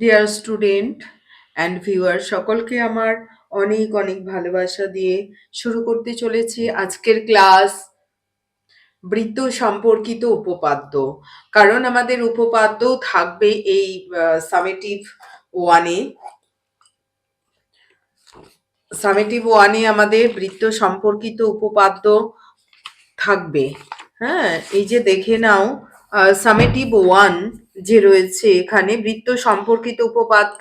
Dear student and viewer সকলকে আমার অনেক অনেক ভালোবাসা দিয়ে শুরু করতে চলেছি আজকের ক্লাস বৃত্ত সম্পর্কিত উপপাদ্য। কারণ আমাদের উপপাদ্য থাকবে এই সামেটিভ ওয়ানে সামেটিভ ওয়ানে আমাদের বৃত্ত সম্পর্কিত উপপাদ্য থাকবে। হ্যাঁ এই যে দেখে নাও সামেটিভ ওয়ান যে রয়েছে এখানে, বৃত্ত সম্পর্কিত উপপাদ্য,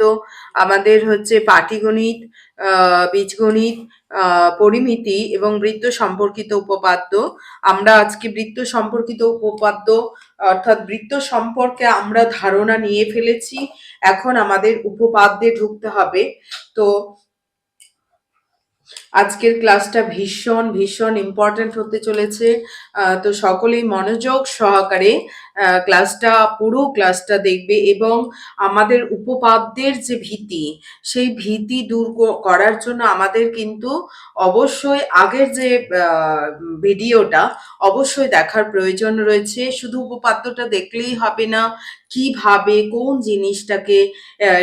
আমাদের হচ্ছে পাটিগণিত বীজগণিত পরিমিতি এবং বৃত্ত সম্পর্কিত উপপাদ্য। আমরা আজকে বৃত্ত সম্পর্কিত উপপাদ্য, অর্থাৎ বৃত্ত সম্পর্কে আমরা ধারণা নিয়ে ফেলেছি। এখন আমাদের উপপাদ্যে ঢুকতে হবে। তো আজকের ক্লাসটা ভীষণ ভীষণ ইম্পর্ট্যান্ট হতে চলেছে। তো সকলেই মনোযোগ সহকারে ক্লাসটা, পুরো ক্লাসটা দেখবে এবং আমাদের উপপাদ্যের যে ভীতি, সেই ভীতি দূর করার জন্য আমাদের কিন্তু অবশ্যই আগের যে ভিডিওটা, অবশ্যই দেখার প্রয়োজন রয়েছে। শুধু উপপাদ্যটা দেখলেই হবে না, কীভাবে, কোন জিনিসটাকে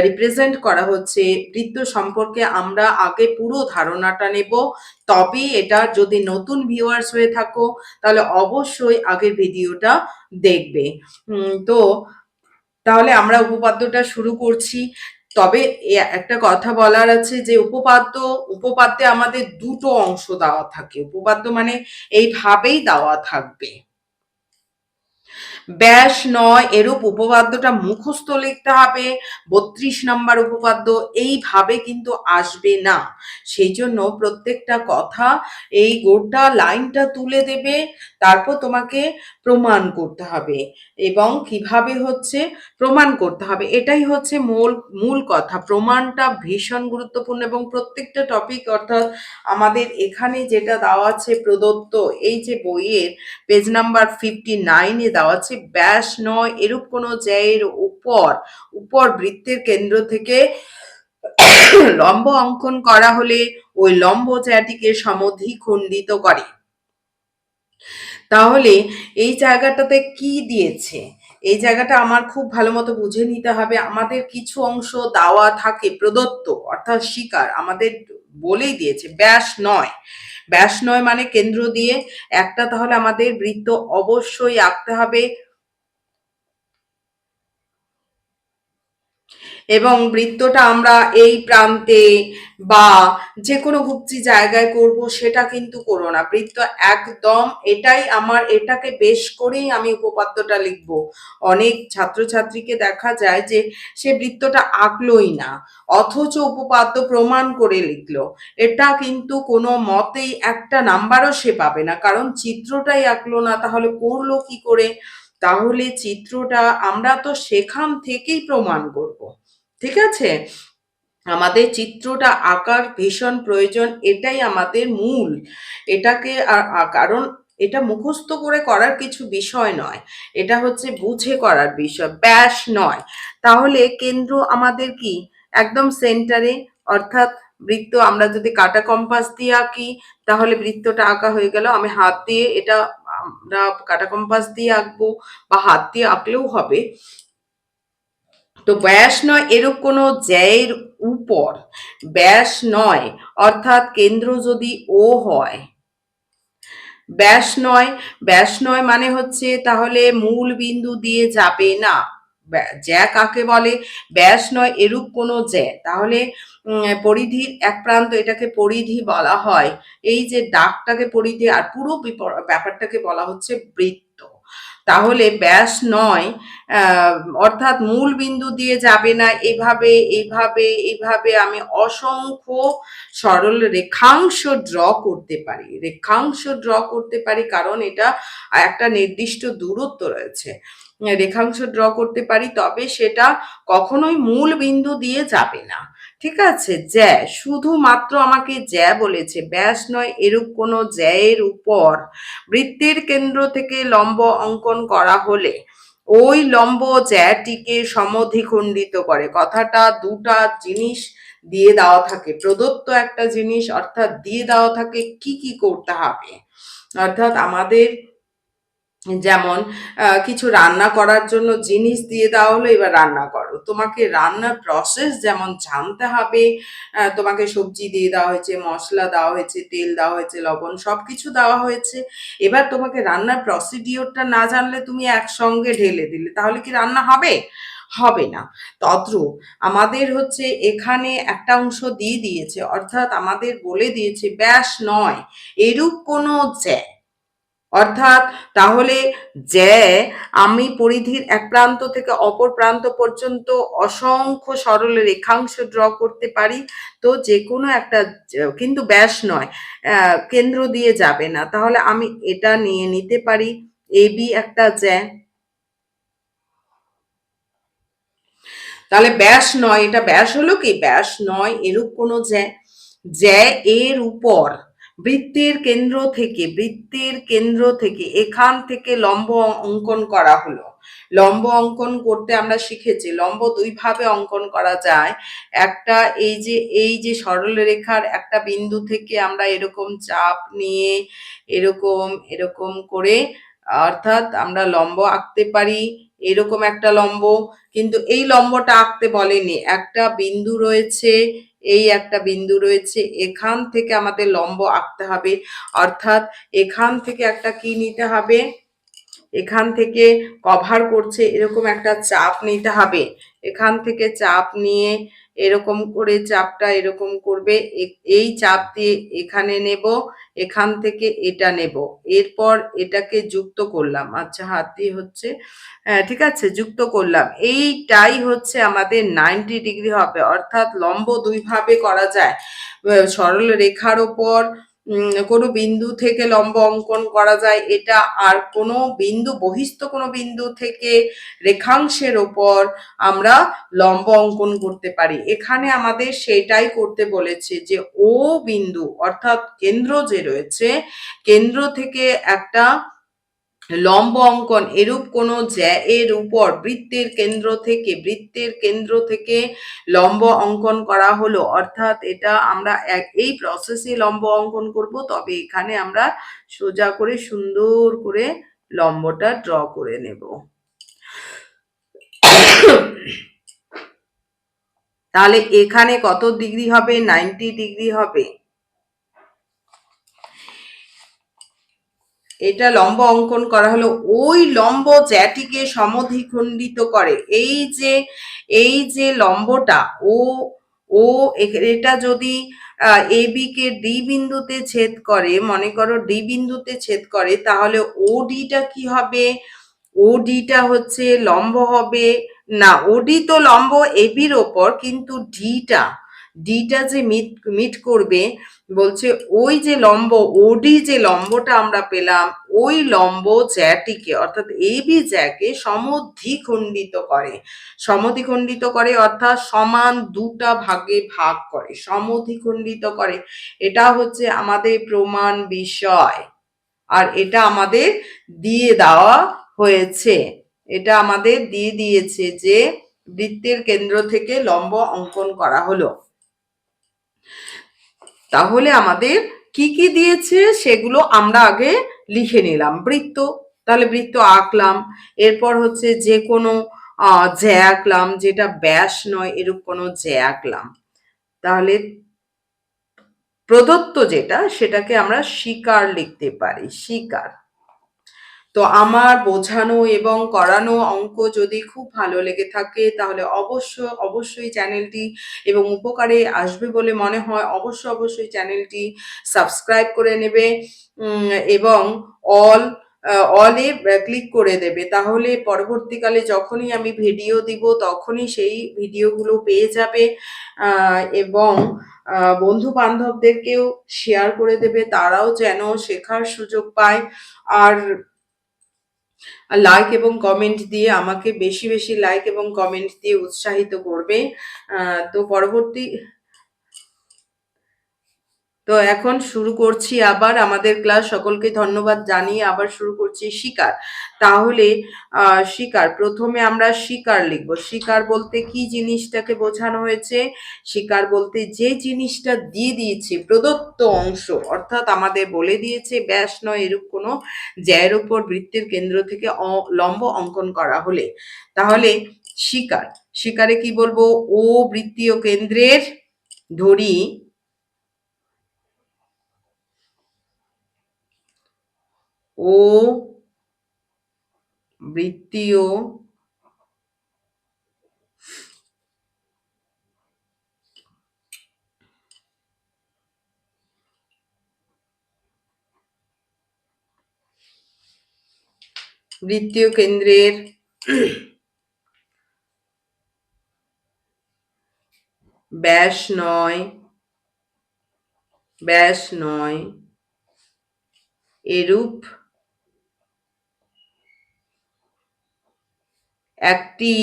রিপ্রেজেন্ট করা হচ্ছে, বৃত্ত সম্পর্কে আমরা আগে পুরো ধারণাটা নেব। তবে এটা যদি নতুন ভিউয়ার্স হয়ে থাকো, তাহলে অবশ্যই আগের ভিডিওটা দেখবে। তো তাহলে আমরা উপপাদ্যটা শুরু করছি। তবে একটা কথা বলার আছে যে, উপপাদ্য, উপপাদ্যে আমাদের দুটো অংশ দেওয়া থাকে। উপপাদ্য মানে এইভাবেই দেওয়া থাকবে। ব্যাস নয়, এরূপ উপপাদ্যটা মুখস্থ লিখতে হবে, বত্রিশ নম্বর উপপাদ্য এইভাবে কিন্তু আসবে না। সেই জন্য প্রত্যেকটা কথা এই গোটা লাইনটা তুলে দেবে, তারপর তোমাকে প্রমাণ করতে হবে এবং কীভাবে হচ্ছে প্রমাণ করতে হবে। এটাই হচ্ছে মূল মূল কথা। প্রমাণটা ভীষণ গুরুত্বপূর্ণ এবং প্রত্যেকটা টপিক অর্থাৎ আমাদের এখানে যেটা দেওয়া আছে প্রদত্ত, এই যে বইয়ের পেজ নাম্বার ফিফটি নাইনে দেওয়া আছে ব্যাস নয়, এরূপ কোনো জ্যায়ের উপর উপর বৃত্তের কেন্দ্র থেকে লম্ব অঙ্কন করা হলে ওই লম্ব জ্যাটিকে সমদ্বিখণ্ডিত করে। তাহলে এই জায়গাটাতে কি দিয়েছে? এই জায়গাটা আমার খুব ভালো মতো বুঝে নিতে হবে। আমাদের কিছু অংশ দেওয়া থাকে, প্রদত্ত, অর্থাৎ শিকার, আমাদের বলেই দিয়েছে, ব্যাস নয়। ব্যাস নয় মানে কেন্দ্র দিয়ে একটা তাহলে আমাদের বৃত্ত অবশ্যই আঁকতে হবে। এবং বৃত্তটা আমরা এই প্রান্তে বা যে কোনো গুপ্তি জায়গায় করব, সেটা কিন্তু করো না। বৃত্ত একদম এটাই আমার, এটাকে বেশ করেই আমি উপপাদ্যটা লিখব। অনেক ছাত্রছাত্রীকে দেখা যায় যে সে বৃত্তটা আঁকলোই না, অথচ উপপাদ্য প্রমাণ করে লিখলো। এটা কিন্তু কোনো মতেই একটা নাম্বারও সে পাবে না, কারণ চিত্রটাই আঁকলো না, তাহলে করল কি করে? তাহলে চিত্রটা আমরা তো সেখান থেকেই প্রমাণ করব। ঠিক আছে? আমাদের চিত্রটা আঁকার ভীষণ প্রয়োজন, এটাই আমাদের মূল। এটাকে কারণ এটা মুখস্থ করে করার কিছু বিষয় নয়, এটা হচ্ছে বুঝে করার বিষয়, ব্যাস নয়। তাহলে কেন্দ্র আমাদের কি? একদম সেন্টারে অর্থাৎ বৃত্ত, আমরা যদি কাটা কম্পাস দিয়ে আঁকি, তাহলে বৃত্তটা আঁকা হয়ে গেল। আমি হাত দিয়ে এটা আমরা কাটা কম্পাস দিয়ে আঁকবো, বা হাত দিয়ে আঁকলেও হবে। তো ব্যাস নয়, এরূপ কোনো জ্যায়ের উপর। ব্যাস নয়, অর্থাৎ কেন্দ্র যদি ও হয়। ব্যাস নয় ব্যাস নয় মানে হচ্ছে তাহলে মূল বিন্দু দিয়ে যাবে না। জ্যা কাকে বলে? ব্যাস নয়, এরূপ কোনো জ্যা তাহলে পরিধির এক প্রান্ত এটাকে পরিধি বলা হয়। এই যে দাগটাকে পরিধি, আর পুরো ব্যাপারটাকে বলা হচ্ছে বৃত্ত। তাহলে ব্যাস নয়। অর্থাৎ মূল বিন্দু দিয়ে যাবে না, এভাবে এইভাবে এইভাবে আমি অসংখ্য সরল রেখাংশ ড্র করতে পারি। রেখাংশ ড্র করতে পারি কারণ এটা একটা নির্দিষ্ট দূরত্ব রয়েছে। রেখাংশ ড্র করতে পারি, তবে সেটা কখনোই মূল বিন্দু দিয়ে যাবে না। ঠিক আছে, জ্যা, শুধুমাত্র আমাকে জ্যা বলেছে, ব্যাস নয়, এরূপ কোনো জ্যায়ের উপর বৃত্তের কেন্দ্র থেকে লম্ব অঙ্কন করা হলে, ওই লম্ব জ্যাটিকে সমদ্বিখণ্ডিত করে। কথাটা দুটা জিনিস দিয়ে দেওয়া থাকে, প্রদত্ত একটা জিনিস অর্থাৎ দিয়ে দেওয়া থাকে কি কি করতে হবে। অর্থাৎ আমাদের যেমন কিছু রান্না করার জন্য জিনিস দিয়ে দেওয়া হলো, এবার রান্না করো। তোমাকে রান্নার প্রসেস যেমন জানতে হবে তোমাকে সবজি দিয়ে দেওয়া হয়েছে, মশলা দেওয়া হয়েছে, তেল দেওয়া হয়েছে, লবণ সব কিছু দেওয়া হয়েছে। এবার তোমাকে রান্নার প্রসিডিওরটা না জানলে তুমি একসঙ্গে ঢেলে দিলে, তাহলে কি রান্না হবে? হবে না। তদ্রূপ আমাদের হচ্ছে এখানে একটা অংশ দিয়ে দিয়েছে, অর্থাৎ আমাদের বলে দিয়েছে ব্যাস নয়, এরূপ কোনো জ্যা অর্থাৎ তাহলে যে আমি পরিধির এক প্রান্ত থেকে অপর প্রান্ত পর্যন্ত অসংখ্য সরল রেখাংশ ড্র করতে পারি, তো যে কোনো একটা, কিন্তু ব্যাস নয় কেন্দ্র দিয়ে যাবে না। তাহলে আমি এটা নিয়ে নিতে পারি, এ, বি, একটা জ্যা তাহলে ব্যাস নয়, এটা ব্যাস হলো কি? ব্যাস নয়, এরূপ কোনো জ্যা জ্যা এর উপর বৃত্তের কেন্দ্র থেকে, বৃত্তের কেন্দ্র থেকে এখান থেকে লম্ব অঙ্কন করা হলো। লম্ব অঙ্কন করতে আমরা শিখেছি, লম্ব দুইভাবে অঙ্কন করা যায়। একটা এই যে এই যে সরল রেখার একটা বিন্দু থেকে আমরা এরকম চাপ নিয়ে এরকম এরকম করে, অর্থাৎ আমরা লম্ব আঁকতে পারি। এরকম একটা লম্ব, কিন্তু এই লম্বটা আঁকতে বলেনি। একটা বিন্দু রয়েছে, এই একটা বিন্দু রয়েছে, এখান থেকে আমাদের লম্ব আঁকতে হবে। অর্থাৎ এখান থেকে একটা কি নিতে হবে? এখান থেকে কভার করছে, এরকম একটা চাপ নিতে হবে। এখান থেকে চাপ নিয়ে এরকম করে চাপটা এরকম করবে এই চাপ দিয়ে এখানে নেব, এখান থেকে এটা নেব। এরপর এটাকে যুক্ত করলাম। আচ্ছা হাত দিয়ে হচ্ছে হ্যাঁ ঠিক আছে, যুক্ত করলাম। এইটাই হচ্ছে আমাদের নাইনটি ডিগ্রি হবে, অর্থাৎ লম্ব দুইভাবে করা যায়। সরল রেখার ওপর কোনো বিন্দু থেকে লম্ব অঙ্কন করা যায়। এটা আর কোনো বিন্দু, বহিস্থ কোনো বিন্দু থেকে রেখাংশের ওপর আমরা লম্ব অঙ্কন করতে পারি। এখানে আমাদের সেটাই করতে বলেছে যে ও বিন্দু অর্থাৎ কেন্দ্র যে রয়েছে, কেন্দ্র থেকে একটা লম্ব অঙ্কন এরূপ কোনো জ্যা এর উপর বৃত্তের কেন্দ্র থেকে, বৃত্তের কেন্দ্র থেকে লম্ব অঙ্কন করা হলো। অর্থাৎ এটা আমরা এক- এই প্রসেসে লম্ব অঙ্কন করব, তবে এখানে আমরা সোজা করে, সুন্দর করে লম্বটা ড্র করে নেব। তাহলে এখানে কত ডিগ্রি হবে? নাইনটি ডিগ্রি হবে। এটা লম্ব অঙ্কন করা হলো। ওই লম্ব জ্যাটিকে সমদ্বিখণ্ডিত করে। এই যে এই যে লম্বটা, ও ও এটা যদি এ, বি, কে ডি বিন্দুতে ছেদ করে, মনে করো ডি বিন্দুতে ছেদ করে, তাহলে ও ডিটা কি হবে? ও ডিটা হচ্ছে লম্ব হবে। না ওডি তো লম্ব এবির ওপর, কিন্তু ডিটা ডিটা যে মিট মিট করবে বলছে, ওই যে লম্ব, ওডি যে লম্বটা আমরা পেলাম, ওই লম্ব জ্যাটিকে, অর্থাৎ এবি জ্যাকে সমদ্বিখণ্ডিত করে। সমদ্বিখণ্ডিত করে অর্থাৎ সমান দুটা ভাগে ভাগ করে, সমদ্বিখণ্ডিত করে। এটা হচ্ছে আমাদের প্রমাণ বিষয়। আর এটা আমাদের দিয়ে দেওয়া হয়েছে। এটা আমাদের দিয়ে দিয়েছে যে বৃত্তের কেন্দ্র থেকে লম্ব অঙ্কন করা হলো। তাহলে আমাদের কি কি দিয়েছে সেগুলো আমরা আগে লিখে নিলাম। বৃত্ত, তাহলে বৃত্ত আঁকলাম, এরপর হচ্ছে যে কোনো জ্যা আঁকলাম, যেটা ব্যাস নয় এরূপ কোনো জ্যা আঁকলাম। তাহলে প্রদত্ত যেটা, সেটাকে আমরা শিকার লিখতে পারি, শিকার। তো আমার বোঝানো এবং করানো অঙ্ক যদি খুব ভালো লেগে থাকে, তাহলে অবশ্য, অবশ্যই চ্যানেলটি এবং উপকারে আসবে বলে মনে হয়। অবশ্য, অবশ্যই চ্যানেলটি সাবস্ক্রাইব করে নেবে এবং অল, অলে ক্লিক করে দেবে। তাহলে পরবর্তীকালে যখনই আমি ভিডিও দিব, তখনই সেই ভিডিওগুলো পেয়ে যাবে এবং বন্ধু বান্ধবদেরকেও শেয়ার করে দেবে। তারাও যেন শেখার সুযোগ পায়। আর লাইক এবং কমেন্ট দিয়ে আমাকে বেশি বেশি লাইক এবং কমেন্ট দিয়ে উৎসাহিত করবে। তো পরবর্তী তো এখন শুরু করছি আবার আমাদের ক্লাস সকলকে ধন্যবাদ জানিয়ে আবার শুরু করছি শিকার। তাহলে শিকার, প্রথমে আমরা শিকার লিখব। শিকার বলতে কি জিনিসটাকে বোঝানো হয়েছে? শিকার বলতে যে জিনিসটা দিয়ে দিয়েছে, প্রদত্ত অংশ, অর্থাৎ আমাদের বলে দিয়েছে, ব্যাস নয়, এরূপ কোনো জ্যায়ের উপর বৃত্তের কেন্দ্র থেকে লম্ব অঙ্কন করা হলে। তাহলে, শিকার, শিকারে কি বলব? ও বৃত্তীয় কেন্দ্রের ধরি ও বৃত্তীয় বৃত্তীয় কেন্দ্রের ব্যাস নয় ব্যাস নয় এরূপ একটি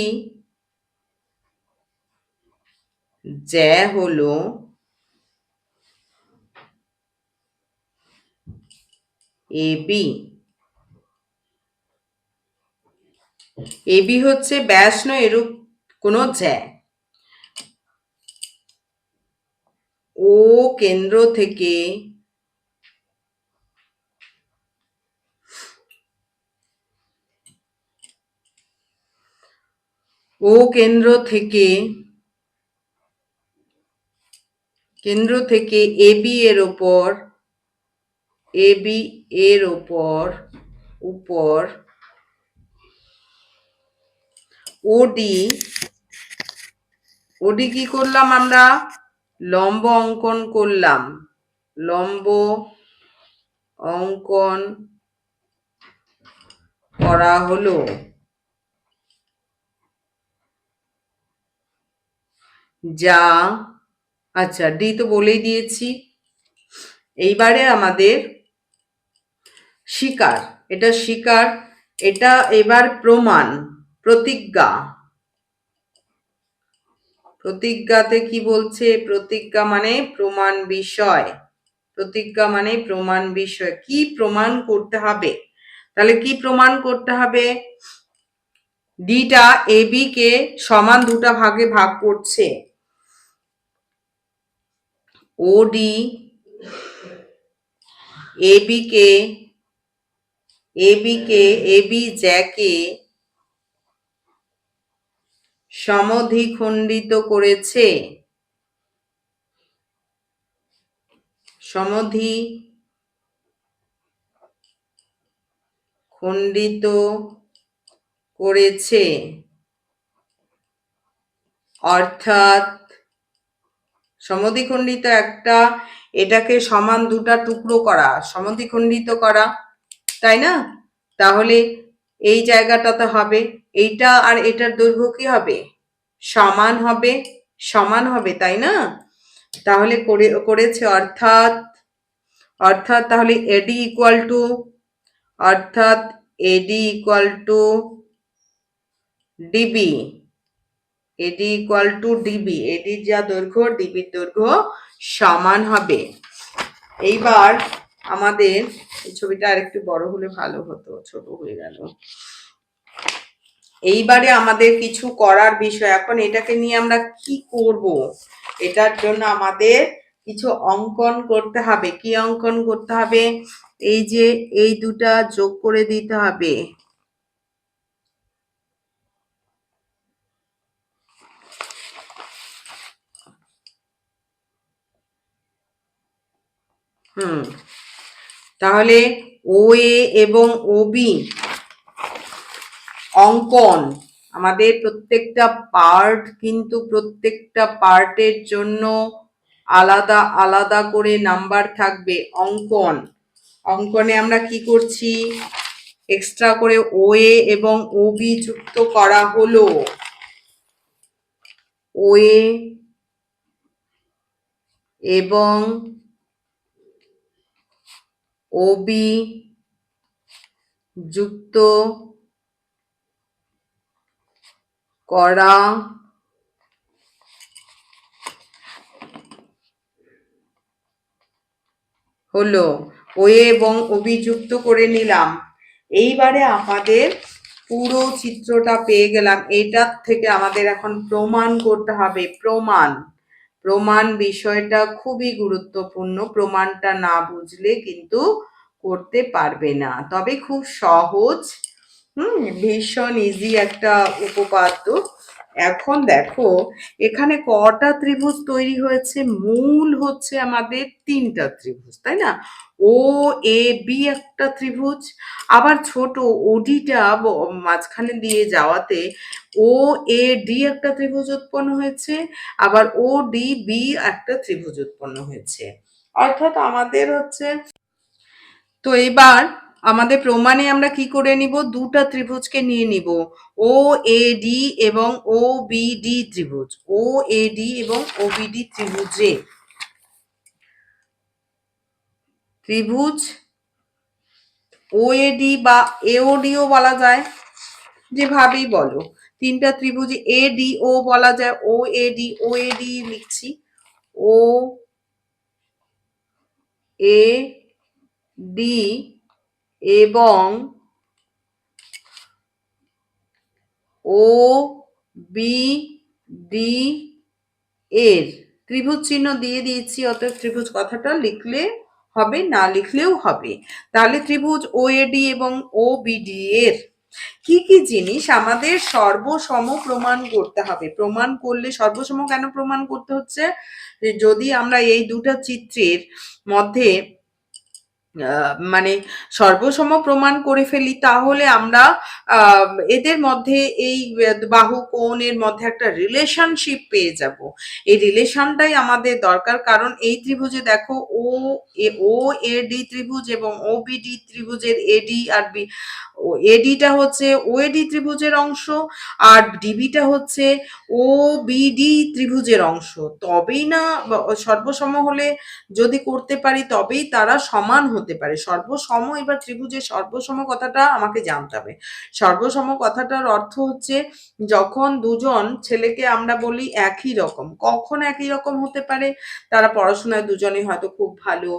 জ্যা হলো এবি এবি হচ্ছে ব্যাস নয় এরূপ কোনো জ্যা। ও কেন্দ্র থেকে ও কেন্দ্র থেকে কেন্দ্র থেকে এবি এর ওপর এবি এর ওপর, উপর ওডি ওডি কি করলাম আমরা? লম্ব অঙ্কন করলাম। লম্ব অঙ্কন করা হলো। যা আচ্ছা ডি তো বলেই দিয়েছি। এইবারে আমাদের শিকার, এটা শিকার, এটা এবার প্রমাণ, প্রতিজ্ঞা। প্রতিজ্ঞাতে কি বলছে? প্রতিজ্ঞা মানে প্রমাণ বিষয়। প্রতিজ্ঞা মানে প্রমাণ বিষয়। কি প্রমাণ করতে হবে? তাহলে কি প্রমাণ করতে হবে? ডিটা এ বি কে সমান দুটা ভাগে ভাগ করছে। ও ডি এ বি কে এ বি কে এ বি জ্যাকে সমধিখণ্ডিত করেছে। সমধি খণ্ডিত করেছে। অর্থাৎ সমদ্বিখণ্ডিত একটা এটাকে সমান দুটা টুকরো করা, সমদ্বিখণ্ডিত করা, তাই না? তাহলে এই জায়গাটাতে হবে, এইটা আর এটার দৈর্ঘ্য কি হবে? সমান হবে সমান হবে, তাই না? তাহলে করে, করেছে অর্থাৎ অর্থাৎ তাহলে এডি ইকুয়াল টু অর্থাৎ AD equal to DB AD equal to DB এডির যা দৈর্ঘ্য ডিবির দৈর্ঘ্য সমান হবে। এইবার আমাদের এই ছবিটা আরেকটু বড় হলে ভালো হতো, ছোট হয়ে গেল। এইবারে আমাদের কিছু করার বিষয়। এখন এটাকে নিয়ে আমরা কি করব? এটার জন্য আমাদের কিছু অঙ্কন করতে হবে। কি অঙ্কন করতে হবে? এই যে, এই দুটা যোগ করে দিতে হবে। হুম। তাহলে ও এ এবং ও বি অঙ্কন। আমাদের প্রত্যেকটা পার্ট কিন্তু প্রত্যেকটা পার্টের জন্য আলাদা আলাদা করে নাম্বার থাকবে, অঙ্কন। অঙ্কনে আমরা কি করছি? এক্সট্রা করে ও এ এবং ও বি যুক্ত করা হলো। ও এ এবং ওবি, যুক্ত, করা, হলো। ও এবং ওবি যুক্ত করে নিলাম। এইবারে আমাদের পুরো চিত্রটা পেয়ে গেলাম। এটার থেকে আমাদের এখন প্রমাণ করতে হবে। প্রমাণ। প্রমাণ বিষয়টা খুবই গুরুত্বপূর্ণ, প্রমাণটা না বুঝলে কিন্তু করতে পারবে না। তবে খুব সহজ, হুম, ভীষণ ইজি একটা উপপাদ্য। এখন দেখো, এখানে কটা ত্রিভুজ তৈরি হয়েছে? মূল হচ্ছে আমাদের তিনটা ত্রিভুজ, তাই না? ও এ বি একটা ত্রিভুজ। আবার ছোট ওডিটা মাঝখানে দিয়ে যাওয়াতে ও এ ডি একটা ত্রিভুজ উৎপন্ন হয়েছে, আবার ও ডি বি একটা ত্রিভুজ উৎপন্ন হয়েছে। অর্থাৎ আমাদের হচ্ছে তো এবার আমাদের প্রমাণে আমরা কি করে নিব? দুটা ত্রিভুজকে নিয়ে নিব। ও এ ডি এবং ও বি ডি ত্রিভুজ। ও এ ডি এবং ও বি ডি ত্রিভুজে। ত্রিভুজ ও এ ডি বা এওডিও বলা যায়। যেভাবেই বলো। তিনটা ত্রিভুজ এ ডি ও বলা যায়। ও A D O A D লিখছি। ও এ ডি এবং ও বি ডি এর ত্রিভুজ চিহ্ন দিয়ে দিয়েছি, অতএব ত্রিভুজ কথাটা লিখলে হবে, না লিখলেও হবে। তাহলে ত্রিভুজ ও ডি এবং ও বিডি এর কি কি জিনিস আমাদের সর্বসম প্রমাণ করতে হবে? প্রমাণ করলে, সর্বসম কেন প্রমাণ করতে হচ্ছে? যদি আমরা এই দুটো চিত্রের মধ্যে মানে সর্বসম প্রমাণ করে ফেলি, তাহলে আমরা এদের মধ্যে এই বাহু কোণের মধ্যে একটা রিলেশনশিপ পেয়ে যাব। এই রিলেশনটাই আমাদের দরকার, কারণ এই ত্রিভুজে দেখো ও ও এ ডি ত্রিভুজ এবং ও বি ডি ত্রিভুজের এডি আর বি ও এডিটা হচ্ছে ও এডি ত্রিভুজের অংশ আর ডিবিটা হচ্ছে ও বিডি ত্রিভুজের অংশ। তবেই না সর্বসম হলে যদি করতে পারি, তবেই তারা সমান হতে পারে। সর্বসম এবার ত্রিভুজের সর্বসম কথাটা আমাকে জানতে হবে। সর্বসম কথাটার অর্থ হচ্ছে যখন দুজন ছেলেকে আমরা বলি একই রকম, কখন একই রকম হতে পারে? তারা পড়াশোনায় দুজনে হয়তো খুব ভালো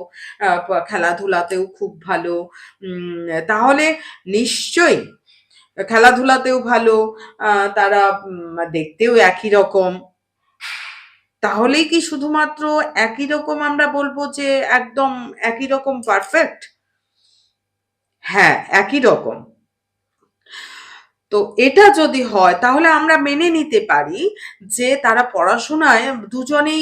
খেলাধুলাতেও খুব ভালো তাহলে নিশ্চয়ই খেলাধুলাতেও ভালো তারা দেখতেও একই রকম। তাহলেই কি শুধুমাত্র একই রকম আমরা বলব যে একদম একই রকম পারফেক্ট হ্যাঁ একই রকম। তো এটা যদি হয়, তাহলে আমরা মেনে নিতে পারি যে তারা পড়াশোনায় দুজনেই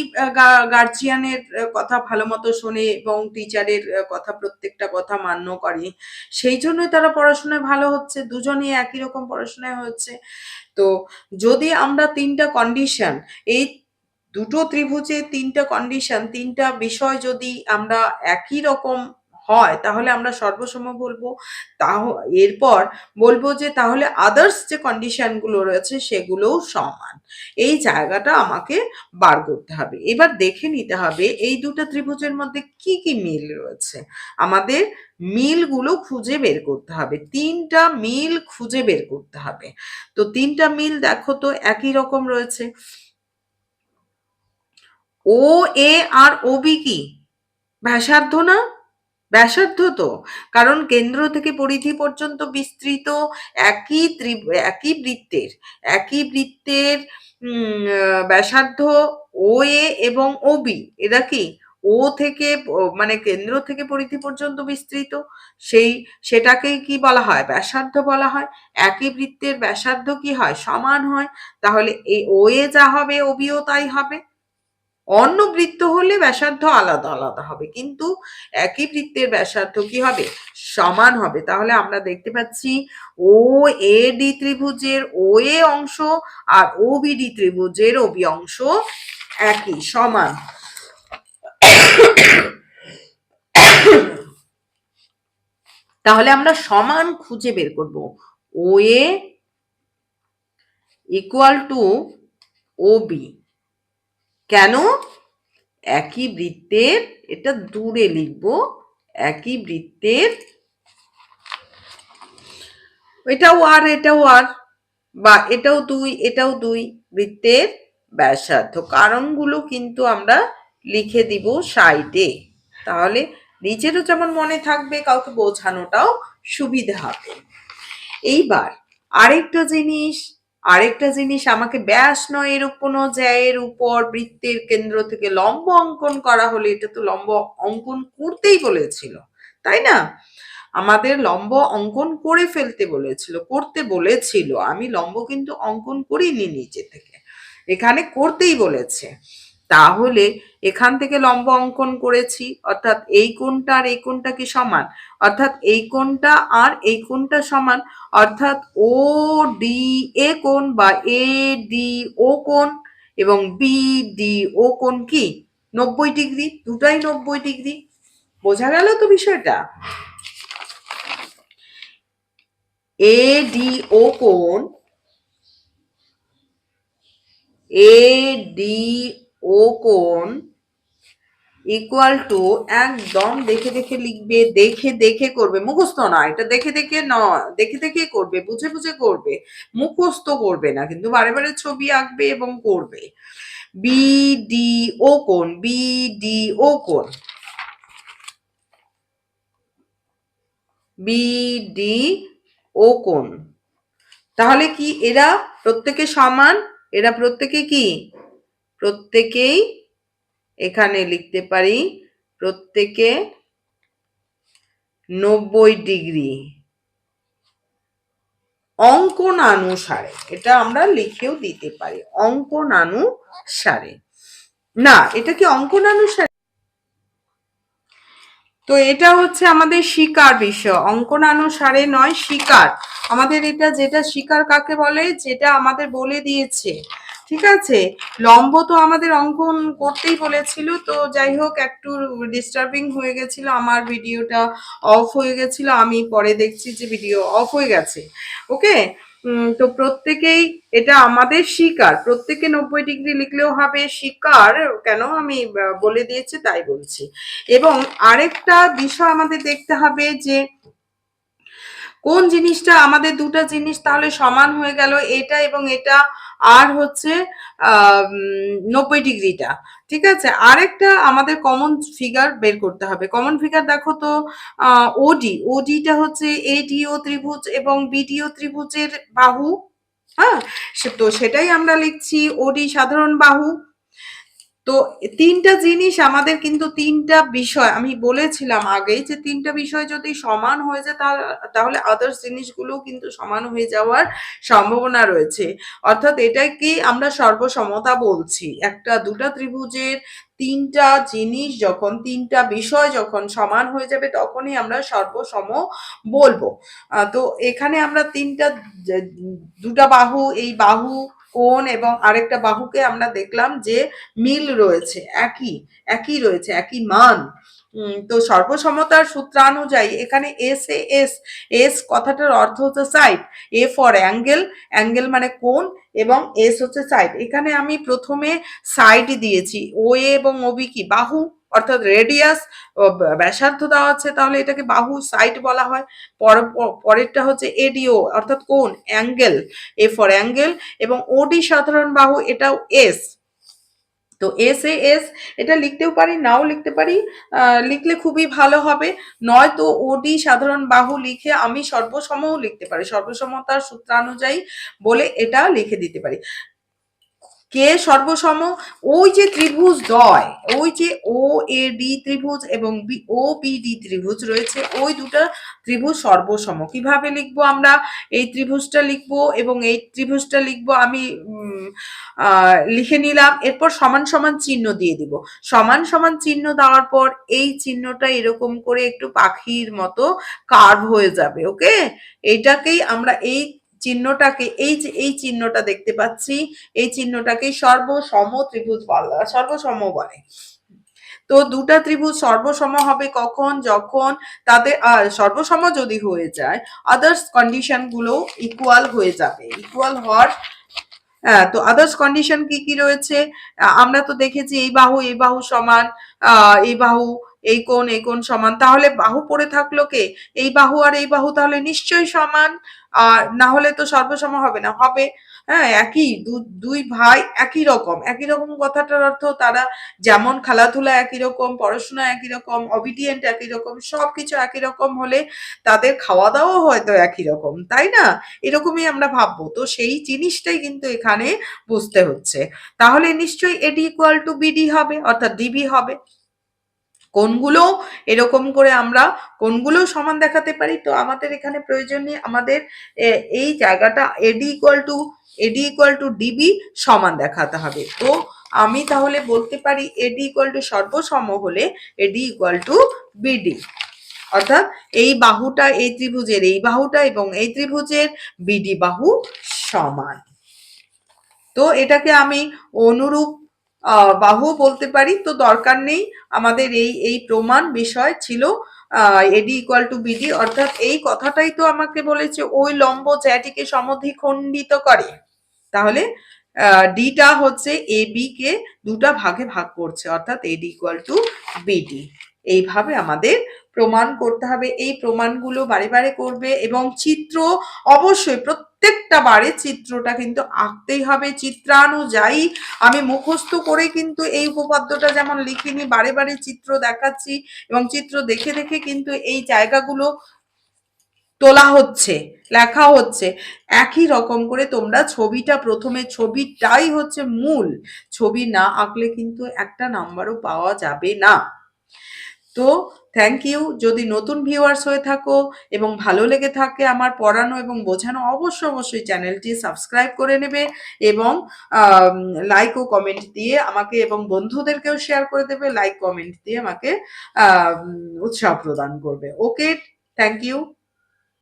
গার্জিয়ানের কথা ভালো মতো শোনে এবং টিচারের কথা প্রত্যেকটা কথা মান্য করে। সেই জন্যই তারা পড়াশোনায় ভালো হচ্ছে, দুজনেই একই রকম পড়াশোনায় হচ্ছে। তো যদি আমরা তিনটা কন্ডিশন এই দুটো ত্রিভুজে তিনটা কন্ডিশন তিনটা বিষয় যদি আমরা একই রকম হয়, তাহলে আমরা সর্বসম বলব, তাহ, এরপর বলব যে তাহলে আদার্স যে কন্ডিশনগুলো রয়েছে সেগুলোও সমান। এই জায়গাটা আমাকে বার করতে হবে। এবার দেখে নিতে হবে এই দুটো ত্রিভুজের মধ্যে কি কি মিল রয়েছে। আমাদের মিলগুলো খুঁজে বের করতে হবে, তিনটা মিল খুঁজে বের করতে হবে। তো তিনটা মিল দেখো তো একই রকম রয়েছে। ও, এ আর ও বি কি? ব্যাসার্ধ না? ব্যাসার্ধ তো। কারণ কেন্দ্র থেকে পরিধি পর্যন্ত বিস্তৃত একই একই বৃত্তের একই বৃত্তের ব্যাসার্ধ ও, এ এবং ও বি। এরা কি? ও থেকে মানে কেন্দ্র থেকে পরিধি পর্যন্ত বিস্তৃত। সেই, সেটাকেই কি বলা হয়? ব্যাসার্ধ বলা হয়। একই বৃত্তের ব্যাসার্ধ কি হয়? সমান হয়। তাহলে এই ও, এ যা হবে, ও বিও তাই হবে। অন্য বৃত্ত হলে ব্যাসার্ধ আলাদা আলাদা হবে, কিন্তু একই বৃত্তের ব্যাসার্ধ কি হবে? সমান হবে। তাহলে আমরা দেখতে পাচ্ছি ও এ ডি ত্রিভুজের ও এ অংশ আর ও বি ডি ত্রিভুজের ও বি অংশ একই, সমান। তাহলে আমরা সমান খুঁজে বের করব। O A equal to O B কেন? একই বৃত্তের, এটা দূরে লিখব, একই বৃত্তের, এটাও আর এটাও আর, বা এটাও দুই এটাও দুই বৃত্তের ব্যাসার্ধ। কারণগুলো কিন্তু আমরা লিখে দিব সাইডে। তাহলে নিজেরও যেমন মনে থাকবে, কাউকে বোঝানোটাও সুবিধা হবে। এইবার আরেকটা জিনিস আরেকটা জিনিস আমাকে ব্যাস নয় এর কোনো জ্যায়ের উপর বৃত্তের কেন্দ্র থেকে লম্ব অঙ্কন করা হলে, এটা তো লম্ব অঙ্কন করতেই বলেছিল, তাই না? আমাদের লম্ব অঙ্কন করে ফেলতে বলেছিল, করতে বলেছিল। আমি লম্ব কিন্তু অঙ্কন করিনি নিজে থেকে। এখানে করতেই বলেছে। তাহলে এখান থেকে লম্ব অঙ্কন করেছি, অর্থাৎ এই কোণটা আর এই কোণটা কি সমান? অর্থাৎ এই কোণটা আর এই কোণটা সমান, অর্থাৎ ও ডি এ কোণ বা এ ডি ও কোণ এবং বি ডি ও কোণ কি? নব্বই ডিগ্রি, দুটাই নব্বই ডিগ্রি। বোঝা গেল তো বিষয়টা? এ ডি ও কোণ এ ডি ও কোণ ইকুয়াল টু একদম দেখে দেখে লিখবে, দেখে দেখে করবে, মুখস্থ না, এটা দেখে দেখে নয় দেখে দেখে করবে, বুঝে বুঝে করবে, মুখস্থ করবে না, কিন্তু বারে বারে ছবি আঁকবে এবং করবে। বি ডি ও কোন বি ডি ও কোন বি ডি ও কোণ। তাহলে কি এরা প্রত্যেকে সমান? এরা প্রত্যেকে কি? প্রত্যেকেই এখানে লিখতে পারি, প্রত্যেকে নব্বই ডিগ্রি। অঙ্কনানুসারে, এটা আমরা লিখেও দিতে পারি, অঙ্কনানুসারে। না, এটা কি অঙ্কনানুসারে? তো এটা হচ্ছে আমাদের শিকার বিষয়, অঙ্কনানুসারে নয়, শিকার। আমাদের এটা যেটা শিকার কাকে বলে, যেটা আমাদের বলে দিয়েছে ঠিক আছে? লম্ব তো আমাদের অঙ্কন করতেই বলেছিল, তো যাই হোক, একটু ডিস্টার্বিং হয়ে গেছিল, আমার ভিডিওটা অফ হয়ে গেছিল, আমি পরে দেখছি যে ভিডিও অফ হয়ে গেছে। ওকে? তো প্রত্যেকেই এটা আমাদের শিকার, প্রত্যেকে নব্বই ডিগ্রি লিখলেও হবে শিকার, কেন আমি বলে দিয়েছি, তাই বলছি। এবং আরেকটা বিষয় আমাদের দেখতে হবে যে, কোন জিনিসটা আমাদের দুটো জিনিস তাহলে সমান হয়ে গেল, এটা এবং এটা আর হচ্ছে নব্বই ডিগ্রিটা, ঠিক আছে? আরেকটা আমাদের কমন ফিগার বের করতে হবে। কমন ফিগার দেখো তো ওডি ওডিটা হচ্ছে এডিও ত্রিভুজ এবং বিডিও ত্রিভুজের বাহু হ্যাঁ? তো সেটাই আমরা লিখছি। ওডি সাধারণ বাহু তো তিনটা জিনিস আমাদের কিন্তু তিনটা বিষয়, আমি বলেছিলাম আগেই যে তিনটা বিষয় যদি সমান হয়ে যায় তাহলে আদার্স জিনিসগুলো কিন্তু সমান হয়ে যাওয়ার সম্ভাবনা রয়েছে। অর্থাৎ এটাকে আমরা সর্বসমতা বলছি, একটা দুটা ত্রিভুজের তিনটা জিনিস যখন, তিনটা বিষয় যখন সমান হয়ে যাবে তখনই আমরা সর্বসম বলব। তো এখানে আমরা তিনটা দুটা বাহু, এই বাহু কোণ এবং আরেকটা বাহুকে আমরা দেখলাম যে মিল রয়েছে, একই একই রয়েছে, একই মান। তো সর্বসমতার সূত্রানুযায়ী এখানে এস এ এস এস কথাটার অর্থ হচ্ছে side A for angle angle মানে কোণ এবং এস হচ্ছে সাইড এখানে আমি প্রথমে সাইড দিয়েছি ও এ এবং ওবি কি? বাহু অর্থাৎ রেডিয়াস ব্যাসার্ধ দেওয়া আছে, তাহলে এটাকে বাহু সাইড বলা হয়। পর পরেরটা হচ্ছে এডিও অর্থাৎ কোন অ্যাঙ্গেল এ ফর অ্যাঙ্গেল এবং ওডি সাধারণ বাহু এটাও এস তো এস এ এস এটা লিখতেও পারি, নাও লিখতে পারি লিখলে খুবই ভালো হবে। নয়তো ওডি সাধারণ বাহু লিখে আমি সর্বসমও লিখতে পারি, সর্বসমতার সূত্রানুযায়ী বলে এটা লিখে দিতে পারি। কে সর্বসম? ওই যে ত্রিভুজ দয় ওই যে ও এ ডি ত্রিভুজ এবং ও বি ডি ত্রিভুজ রয়েছে, ওই দুটো ত্রিভুজ সর্বসম। কীভাবে লিখব আমরা? এই ত্রিভুজটা লিখব এবং এই ত্রিভুজটা লিখব আমি লিখে নিলাম, এরপর সমান সমান চিহ্ন দিয়ে দিব। সমান সমান চিহ্ন দেওয়ার পর এই চিহ্নটা এরকম করে একটু পাখির মতো কার্ভ হয়ে যাবে ওকে এইটাকেই আমরা এই চিহ্নটাকে এই যে এই চিহ্নটা দেখতে পাচ্ছি এই চিহ্নটাকে সর্বসম ত্রিভুজ বলা সর্বসম বলে। তো দুটা ত্রিভুজ সর্বসম হবে কখন যখন তাদের সর্বসম যদি হয়ে যায় আদার্স কন্ডিশনগুলো ইকুয়াল হয়ে যাবে। ইকুয়াল হওয়ার হ্যাঁ তো আদার্স কন্ডিশন কি কি রয়েছে? আমরা তো দেখেছি এই বাহু এই বাহু সমান আহ, এই বাহু এই কোণ এই কোণ সমান। তাহলে বাহু পড়ে থাকল কে? এই বাহু আর এই বাহু তাহলে নিশ্চয়ই সমান। আর না হলে তো সর্বসম হবে না। হবে হ্যাঁ একই। দুই ভাই একই রকম। একই রকম কথাটার অর্থ তারা যেমন খেলাধুলা একই রকম, পড়াশোনা একই রকম অবিডিয়েন্ট একই রকম, সবকিছু একই রকম হলে তাদের খাওয়া দাওয়াও হয়তো একই রকম। তাই না? এরকমই আমরা ভাববো। তো সেই জিনিসটাই কিন্তু এখানে বুঝতে হচ্ছে। তাহলে নিশ্চয়ই এডি ইকুয়াল টু বিডি হবে, অর্থাৎ ডিবি হবে। কোনগুলো এরকম করে আমরা কোনগুলো সমান দেখাতে পারি? তো আমাদের এখানে প্রয়োজনীয় আমাদের এ, এই জায়গাটা AD equal to AD equal to DB সমান দেখাতে হবে। তো আমি তাহলে বলতে পারি এডি ইকুয়াল টু সর্বসম হলে এডি ইকুয়াল টু বিডি অর্থাৎ এই বাহুটা এই ত্রিভুজের এই বাহুটা এবং এই ত্রিভুজের বিডি বাহু সমান। তো এটাকে আমি অনুরূপ বাহু বলতে পারি। তো দরকার নেই। আমাদের এই এই প্রমাণ বিষয় ছিল এডি ইকুয়াল টু বিডি অর্থাৎ এই কথাটাই তো আমাকে বলেছে, ওই লম্ব জ্যাটিকে সমদ্বিখণ্ডিত করে। তাহলে ডিটা হচ্ছে এ বি কে দুটা ভাগে ভাগ করছে, অর্থাৎ এডি ইকুয়াল টু বিডি এইভাবে আমাদের প্রমাণ করতে হবে। এই প্রমাণগুলো বারে বারে করবে এবং চিত্র অবশ্যই প্রত্যেকটা বারে চিত্রটা কিন্তু আঁকতেই হবে, চিত্রানুযায়ী। আমি মুখস্থ করে কিন্তু এই উপপাদ্যটা যেমন লিখিনি বারে বারে চিত্র দেখাচ্ছি এবং চিত্র দেখে দেখে কিন্তু এই জায়গাগুলো তোলা হচ্ছে, লেখা হচ্ছে। একই রকম করে তোমরা ছবিটা প্রথমে, ছবিটাই হচ্ছে মূল। ছবি না আঁকলে কিন্তু একটা নাম্বারও পাওয়া যাবে না। তো থ্যাংক ইউ যদি নতুন ভিউয়ার্স হয়ে থাকো এবং ভালো লেগে থাকে আমার পড়ানো এবং বোঝানো, অবশ্য অবশ্যই চ্যানেলটি সাবস্ক্রাইব করে নেবে এবং লাইক ও কমেন্ট দিয়ে আমাকে এবং বন্ধুদেরকেও শেয়ার করে দেবে। লাইক কমেন্ট দিয়ে আমাকে উৎসাহ প্রদান করবে। Okay thank you